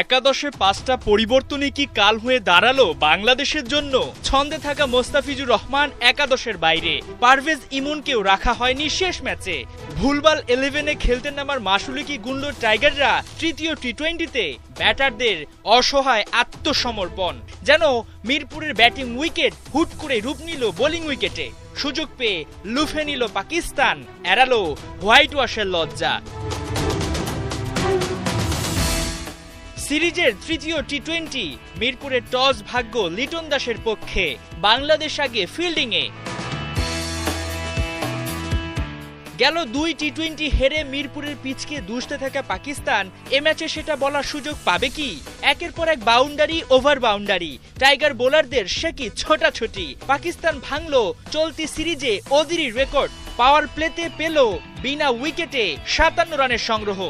একাদশে পাঁচটা পরিবর্তনই কি কাল হয়ে দাঁড়াল বাংলাদেশের জন্য? ছন্দে থাকা মোস্তাফিজুর রহমান একাদশের বাইরে। পারভেজ ইমনকেও রাখা হয়নি শেষ ম্যাচে। ভুলবাল ইলেভেনে খেলতে নামার মাসুলি কি টাইগাররা তৃতীয় টি টোয়েন্টিতে ব্যাটারদের অসহায় আত্মসমর্পণ। যেন মিরপুরের ব্যাটিং উইকেট হুট করে রূপ নিল বোলিং উইকেটে। সুযোগ পেয়ে লুফে নিল পাকিস্তান। এড়ালো হোয়াইট ওয়াশের লজ্জা। সিরিজের তৃতীয় টি টোয়েন্টি মিরপুরের টস ভাগ্য লিটন দাসের পক্ষে। বাংলাদেশ আগে ফিল্ডিংয়ে গেল দুই টি টোয়েন্টি হেরে মিরপুরের পিচকে দুষতে থাকা পাকিস্তান, এ ম্যাচে সেটা বলার সুযোগ পাবে কি? একের পর এক বাউন্ডারি ওভার বাউন্ডারি টাইগার বোলারদের সে কি ছোটাছুটি? পাকিস্তান ভাঙল, চলতি সিরিজে অদিরি রেকর্ড পাওয়ার প্লেতে পেল বিনা উইকেটে সাতান্ন রানের সংগ্রহ।